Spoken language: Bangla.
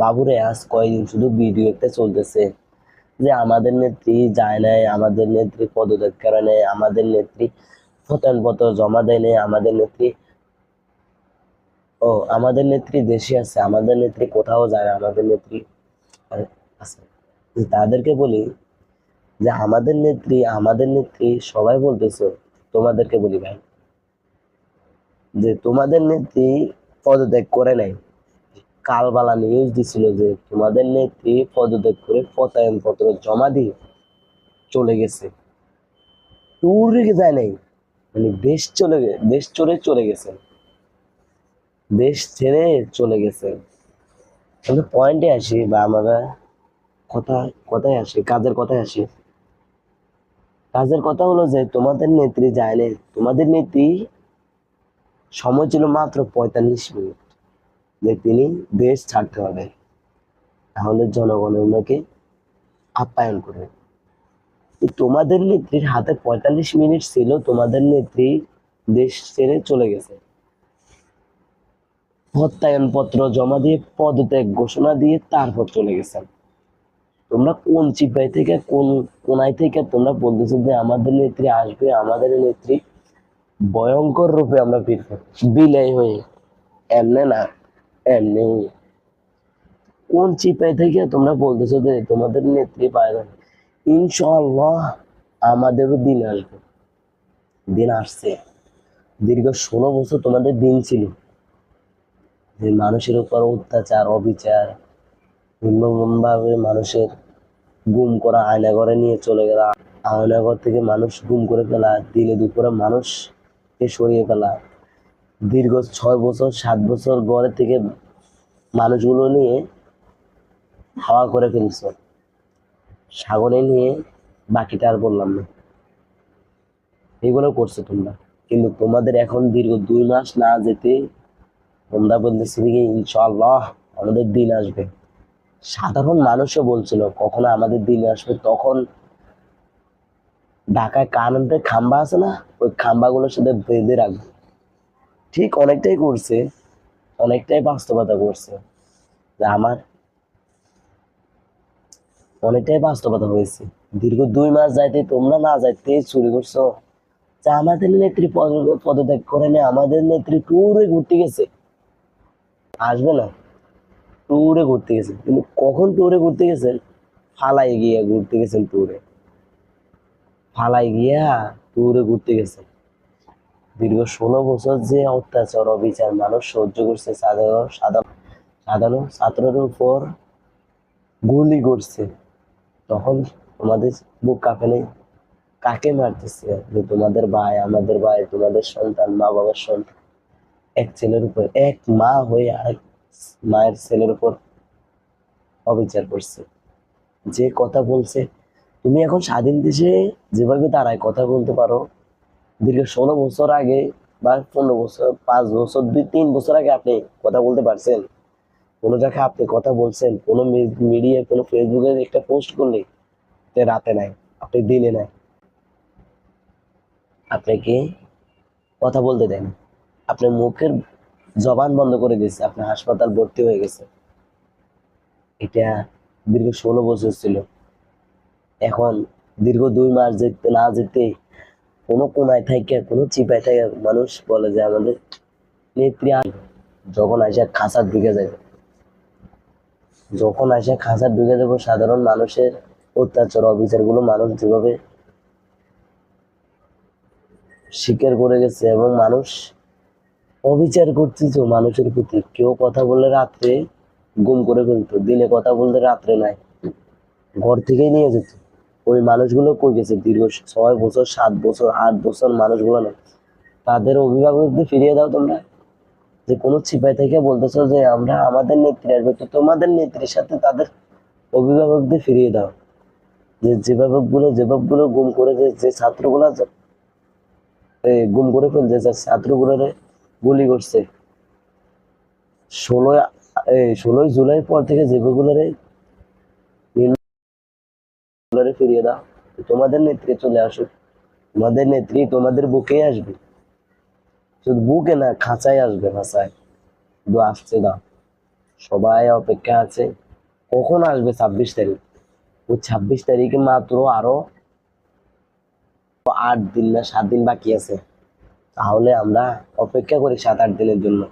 বাবুরে আজ কয়দিন শুধু ভিডিও একটা চলতেছে। যে আমাদের নেত্রী যায় নাই, আমাদের নেত্রী পদত্যাগ করে নেই, আমাদের নেত্রী প্রত্যয়নপত্র জমা দেয় নেই, আমাদের নেত্রী ও, আমাদের নেত্রী দেশে আছে, আমাদের নেত্রী কোথাও যায়, আমাদের নেত্রী আছে। তাদেরকে বলি, যে আমাদের নেত্রী আমাদের নেত্রী সবাই বলতেছো, তোমাদেরকে বলি ভাই, যে তোমাদের নেত্রী পদত্যাগ করে নাই। কালবালা নিউজ দিছিল যে তোমাদের নেত্রী পদত্যাগ করে পত্র জমা দিয়ে চলে গেছে। ট্যুরে যায় নাই। মানে দেশ চলে দেশ চলে চলে গেছে। দেশ ছেড়ে চলে গেছে। কিন্তু পয়েন্টে আসি বা আমরা কথা, কথায় আসি, কাজের কথায় আসি। কাজের কথা হলো যে তোমাদের নেত্রী যায় তোমাদের নেত্রী সময় ছিল মাত্র পঁয়তাল্লিশ মিনিট। যে তিনি দেশ ছাড়তে হবে। তাহলে জনগণ ওনাকে আপ্যায়ন করবে। তোমাদের নেত্রীর হাতে পঁয়তাল্লিশ মিনিট ছিল, তোমাদের নেত্রী দেশ ছেড়ে চলে গেছে। প্রত্যয়ন পত্র জমা দিয়ে, পদত্যাগ ঘোষণা দিয়ে তারপর চলে গেছেন। তোমরা কোন চিপাই থেকে, কোন কোনায় থেকে, তোমরা বলতেছো যে আমাদের নেত্রী আসবে, আমাদের নেত্রী ভয়ঙ্কর রূপে আমরা বিলাই হয়ে, এমনে না। কোন চিপাই থেকে তোমরা বলতেছো যে তোমাদের নেত্রী পায় না? ইনশাল্লাহ আমাদেরও দিন আসবে। দিন আসছে। দীর্ঘ ষোলো বছর তোমাদের দিন ছিল। যে মানুষের উপর অত্যাচার, অবিচার ভিন্নভাবে মানুষের গুম করা, আয়নাঘরে নিয়ে চলে গেলা। আয়নাঘর থেকে মানুষ গুম করে ফেলা, দিনে দুপুরে মানুষকে সরিয়ে ফেলা। দীর্ঘ ছয় বছর, সাত বছর ঘরে থেকে মানুষগুলো নিয়ে হাওয়া করে ফেলছ। সাগরে নিয়ে বাকিটা আর বললাম না। এগুলো করছ তোমরা। কিন্তু তোমাদের এখন দীর্ঘ দুই মাস না যেতে তোমরা বলতেছি কি ইনশাল্লাহ আমাদের দিন আসবে। সাধারণ মানুষও বলছিল, কখন আমাদের দিন আসবে তখন ঢাকায় কারেন্টের খাম্বা আছে না? ওই খাম্বাগুলোর সাথে বেঁধে রাখবে। ঠিক অনেকটাই করছে, অনেকটাই বাস্তবতা করছে। আমার অনেকটাই বাস্তবতা হয়েছে। দীর্ঘ দুই মাস যাইতে তোমরা না যাইতে চুরি করছ। যে আমাদের নেত্রী পদ- পদত্যাগ করে নেই আমাদের নেত্রী ট্যুরে ঘুরতে গেছে। আসবে না। ট্যুরে ঘুরতে গেছে। কিন্তু কখন ট্যুরে ঘুরতে গেছেন ফালাই গিয়া ঘুরতে গেছেন ট্যুরে ফালাই গিয়া ট্যুরে ঘুরতে গেছেন। দীর্ঘ ষোলো বছর যে অত্যাচার, অবিচার মানুষ সহ্য করছে সাধারণ সাধারণ সাধারণ ছাত্রের উপর গুলি করছে। তখন তোমাদের বুক কাঁপে নেই কাকে মারতেছে? যে তোমাদের ভাই, আমাদের ভাই, তোমাদের সন্তান মা বাবার সন্তান। এক ছেলের উপর, এক মা হয়ে আরেক মায়ের ছেলের উপর অবিচার করছে। যে কথা বলছে, তুমি এখন স্বাধীন দেশে যেভাবে দাঁড়ায়, কথা বলতে পারো দীর্ঘ ষোলো বছর আগে বা পনেরো বছর, পাঁচ বছর, দুই, তিন বছর আগে আপনি কথা বলতে পারছেন। কোনো জায়গায় আপনি কথা বলছেন, কোনো মিডিয়ায়, কোনো ফেসবুকে একটা পোস্ট করলে রাতে নাই, আপনি দিনে নাই। আপনাকে কথা বলতে দেন। আপনার মুখের জবান বন্ধ করে দিয়েছে আপনি হাসপাতাল ভর্তি হয়ে গেছে। এটা দীর্ঘ ষোলো বছর ছিল। এখন দীর্ঘ দুই মাস যেতে, না যেতে কোনো কোনায় থাকে, কোনো চিপায় থাকে মানুষ বলে যে আমাদের নেত্রী। যখন আসে খাঁচা ঢুকে যাবে। যখন আসে খাঁচা ঢুকে যাব, সাধারণ মানুষের অত্যাচার, অবিচারগুলো মানুষ যেভাবে স্বীকার করে গেছে এবং মানুষ অবিচার করতেছে মানুষের প্রতি। কেউ কথা বললে রাত্রে গুম করে ফেলতো দিনে কথা বলতে রাত্রে নাই। ঘর থেকেই নিয়ে যেত। ওই মানুষগুলো কই গেছে? দীর্ঘ ছয় বছর, সাত বছর, আট বছর মানুষগুলো নেই। তাদের অভিভাবকদের ফিরিয়ে দাও তোমরা। যে কোনো ছিপাই থেকে বলতেছো যে আমরা আমাদের নেত্রী আসবে তো তোমাদের নেত্রীর সাথে তাদের অভিভাবকদের ফিরিয়ে দাও। যে যেভাবে যেভাবে গুম করে যে যে ছাত্রগুলা গুম করে ফেলছে যে ছাত্রগুলোরে গুলি করছে। ষোলোই ষোলোই জুলাই পর থেকে যেগুলোরে ফিরিয়ে দাও তোমাদের নেত্রী চলে আসুক। তোমাদের নেত্রী তোমাদের বুকেই আসবে। শুধু বুকে না, খাঁচায় আসবে খাঁচায় শুধু আসছে দাও সবাই অপেক্ষা আছে, কখন আসবে ছাব্বিশ তারিখ? ওই ছাব্বিশ তারিখে মাত্র আরও আট দিন না সাত দিন বাকি আছে। তাহলে আমরা অপেক্ষা করি সাত আট দিনের জন্য।